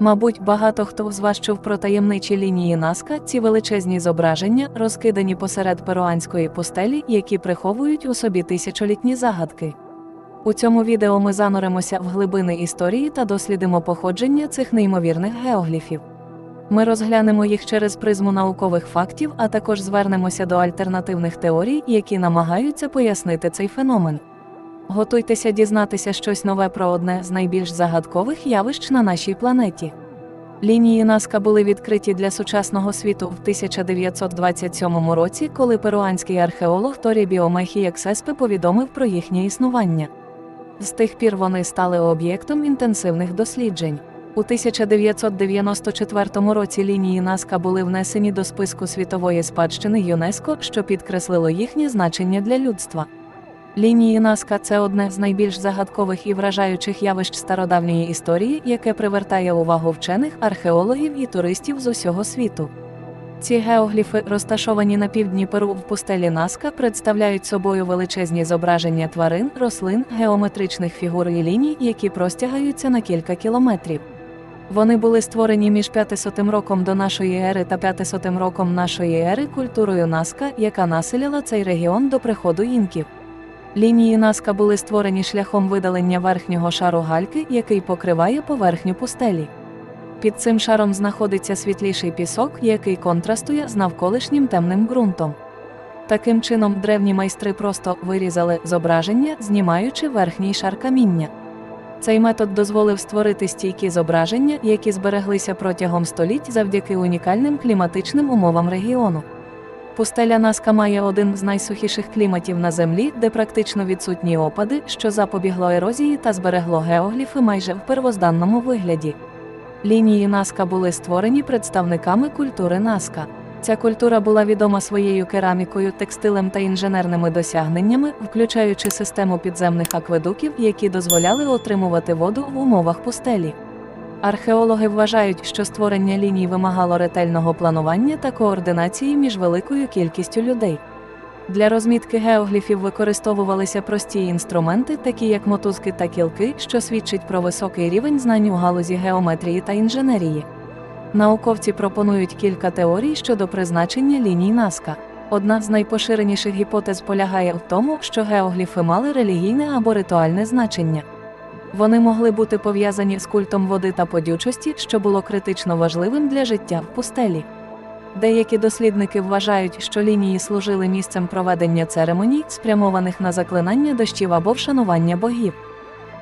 Мабуть, багато хто з вас чув про таємничі лінії Наска, ці величезні зображення, розкидані посеред перуанської пустелі, які приховують у собі тисячолітні загадки. У цьому відео ми зануримося в глибини історії та дослідимо походження цих неймовірних геогліфів. Ми розглянемо їх через призму наукових фактів, а також звернемося до альтернативних теорій, які намагаються пояснити цей феномен. Готуйтеся дізнатися щось нове про одне з найбільш загадкових явищ на нашій планеті. Лінії Наска були відкриті для сучасного світу в 1927 році, коли перуанський археолог Торібіо Мехієксеспе повідомив про їхнє існування. З тих пір вони стали об'єктом інтенсивних досліджень. У 1994 році лінії Наска були внесені до списку світової спадщини ЮНЕСКО, що підкреслило їхнє значення для людства. Лінії Наска це одне з найбільш загадкових і вражаючих явищ стародавньої історії, яке привертає увагу вчених, археологів і туристів з усього світу. Ці геогліфи, розташовані на півдні Перу в пустелі Наска, представляють собою величезні зображення тварин, рослин, геометричних фігур і ліній, які простягаються на кілька кілометрів. Вони були створені між 500 роком до нашої ери та 500 роком нашої ери культурою Наска, яка населяла цей регіон до приходу інків. Лінії Наска були створені шляхом видалення верхнього шару гальки, який покриває поверхню пустелі. Під цим шаром знаходиться світліший пісок, який контрастує з навколишнім темним ґрунтом. Таким чином, древні майстри просто вирізали зображення, знімаючи верхній шар каміння. Цей метод дозволив створити стійкі зображення, які збереглися протягом століть завдяки унікальним кліматичним умовам регіону. Пустеля Наска має один з найсухіших кліматів на землі, де практично відсутні опади, що запобігло ерозії та зберегло геогліфи майже в первозданному вигляді. Лінії Наска були створені представниками культури Наска. Ця культура була відома своєю керамікою, текстилем та інженерними досягненнями, включаючи систему підземних акведуків, які дозволяли отримувати воду в умовах пустелі. Археологи вважають, що створення ліній вимагало ретельного планування та координації між великою кількістю людей. Для розмітки геогліфів використовувалися прості інструменти, такі як мотузки та кілки, що свідчить про високий рівень знань у галузі геометрії та інженерії. Науковці пропонують кілька теорій щодо призначення ліній Наска. Одна з найпоширеніших гіпотез полягає в тому, що геогліфи мали релігійне або ритуальне значення. Вони могли бути пов'язані з культом води та подючості, що було критично важливим для життя в пустелі. Деякі дослідники вважають, що лінії служили місцем проведення церемоній, спрямованих на заклинання дощів або вшанування богів.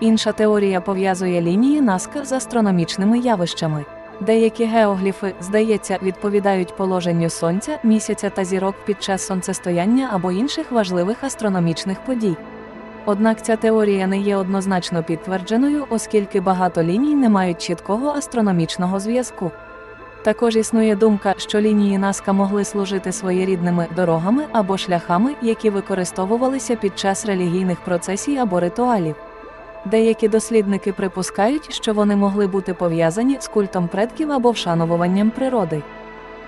Інша теорія пов'язує лінії Наска з астрономічними явищами. Деякі геогліфи, здається, відповідають положенню сонця, місяця та зірок під час сонцестояння або інших важливих астрономічних подій. Однак ця теорія не є однозначно підтвердженою, оскільки багато ліній не мають чіткого астрономічного зв'язку. Також існує думка, що лінії Наска могли служити своєрідними дорогами або шляхами, які використовувалися під час релігійних процесій або ритуалів. Деякі дослідники припускають, що вони могли бути пов'язані з культом предків або вшановуванням природи.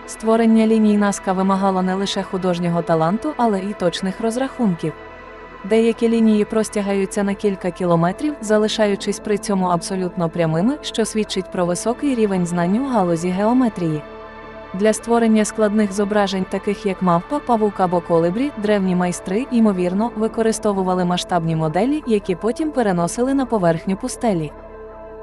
Створення ліній Наска вимагало не лише художнього таланту, але й точних розрахунків. Деякі лінії простягаються на кілька кілометрів, залишаючись при цьому абсолютно прямими, що свідчить про високий рівень знань у галузі геометрії. Для створення складних зображень, таких як мавпа, павук або колибрі, древні майстри, ймовірно, використовували масштабні моделі, які потім переносили на поверхню пустелі.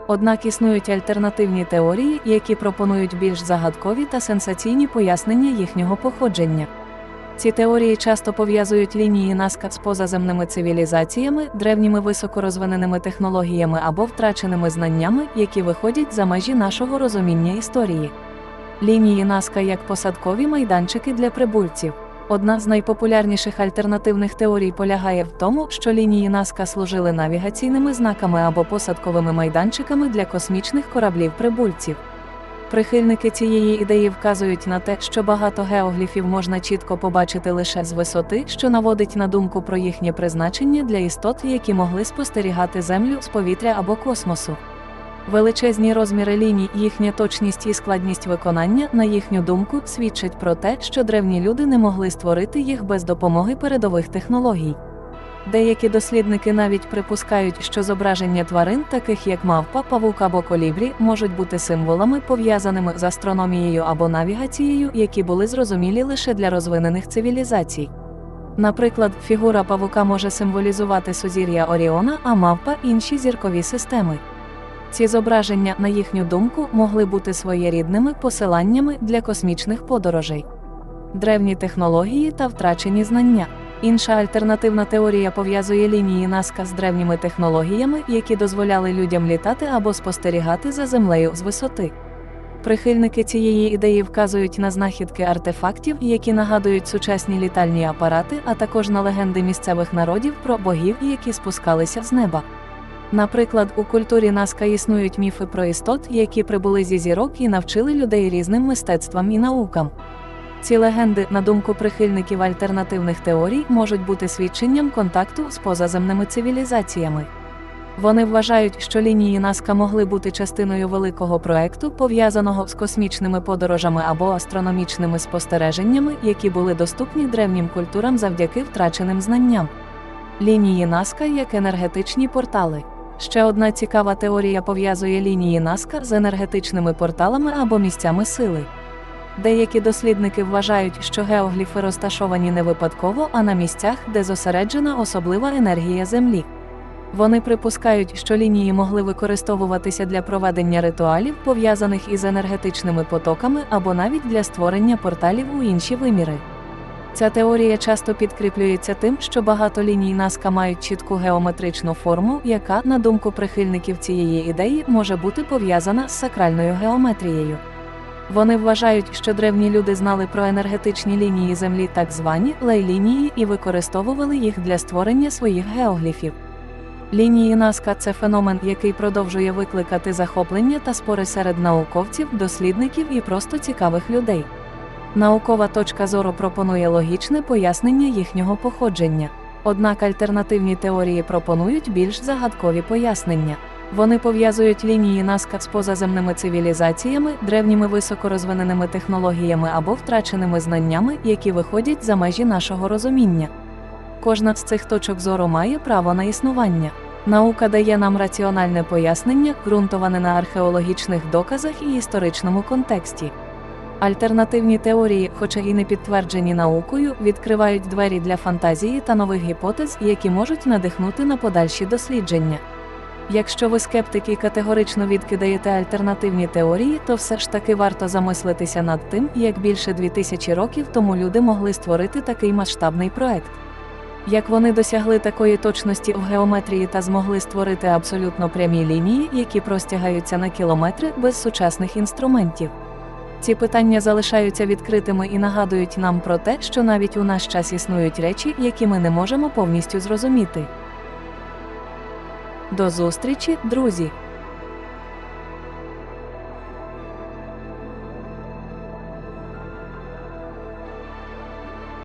Однак існують альтернативні теорії, які пропонують більш загадкові та сенсаційні пояснення їхнього походження. Ці теорії часто пов'язують лінії Наска з позаземними цивілізаціями, древніми високорозвиненими технологіями або втраченими знаннями, які виходять за межі нашого розуміння історії. Лінії Наска як посадкові майданчики для прибульців. Одна з найпопулярніших альтернативних теорій полягає в тому, що лінії Наска служили навігаційними знаками або посадковими майданчиками для космічних кораблів прибульців. Прихильники цієї ідеї вказують на те, що багато геогліфів можна чітко побачити лише з висоти, що наводить на думку про їхнє призначення для істот, які могли спостерігати Землю з повітря або космосу. Величезні розміри ліній, їхня точність і складність виконання, на їхню думку, свідчать про те, що древні люди не могли створити їх без допомоги передових технологій. Деякі дослідники навіть припускають, що зображення тварин, таких як мавпа, павук або колібрі, можуть бути символами, пов'язаними з астрономією або навігацією, які були зрозумілі лише для розвинених цивілізацій. Наприклад, фігура павука може символізувати сузір'я Оріона, а мавпа інші зіркові системи. Ці зображення, на їхню думку, могли бути своєрідними посиланнями для космічних подорожей, древні технології та втрачені знання. Інша альтернативна теорія пов'язує лінії Наска з древніми технологіями, які дозволяли людям літати або спостерігати за землею з висоти. Прихильники цієї ідеї вказують на знахідки артефактів, які нагадують сучасні літальні апарати, а також на легенди місцевих народів про богів, які спускалися з неба. Наприклад, у культурі Наска існують міфи про істот, які прибули зі зірок і навчили людей різним мистецтвам і наукам. Ці легенди, на думку прихильників альтернативних теорій, можуть бути свідченням контакту з позаземними цивілізаціями. Вони вважають, що лінії Наска могли бути частиною великого проекту, пов'язаного з космічними подорожами або астрономічними спостереженнями, які були доступні древнім культурам завдяки втраченим знанням. Лінії Наска як енергетичні портали. Ще одна цікава теорія пов'язує лінії Наска з енергетичними порталами або місцями сили. Деякі дослідники вважають, що геогліфи розташовані не випадково, а на місцях, де зосереджена особлива енергія Землі. Вони припускають, що лінії могли використовуватися для проведення ритуалів, пов'язаних із енергетичними потоками або навіть для створення порталів у інші виміри. Ця теорія часто підкріплюється тим, що багато ліній Наска мають чітку геометричну форму, яка, на думку прихильників цієї ідеї, може бути пов'язана з сакральною геометрією. Вони вважають, що древні люди знали про енергетичні лінії Землі, так звані лей-лінії, і використовували їх для створення своїх геогліфів. Лінії Наска це феномен, який продовжує викликати захоплення та спори серед науковців, дослідників і просто цікавих людей. Наукова точка зору пропонує логічне пояснення їхнього походження. Однак альтернативні теорії пропонують більш загадкові пояснення. Вони пов'язують лінії Наска з позаземними цивілізаціями, древніми високорозвиненими технологіями або втраченими знаннями, які виходять за межі нашого розуміння. Кожна з цих точок зору має право на існування. Наука дає нам раціональне пояснення, ґрунтоване на археологічних доказах і історичному контексті. Альтернативні теорії, хоча і не підтверджені наукою, відкривають двері для фантазії та нових гіпотез, які можуть надихнути на подальші дослідження. Якщо ви скептик і категорично відкидаєте альтернативні теорії, то все ж таки варто замислитися над тим, як більше 2000 років тому люди могли створити такий масштабний проект. Як вони досягли такої точності в геометрії та змогли створити абсолютно прямі лінії, які простягаються на кілометри без сучасних інструментів. Ці питання залишаються відкритими і нагадують нам про те, що навіть у наш час існують речі, які ми не можемо повністю зрозуміти. До зустрічі, друзі!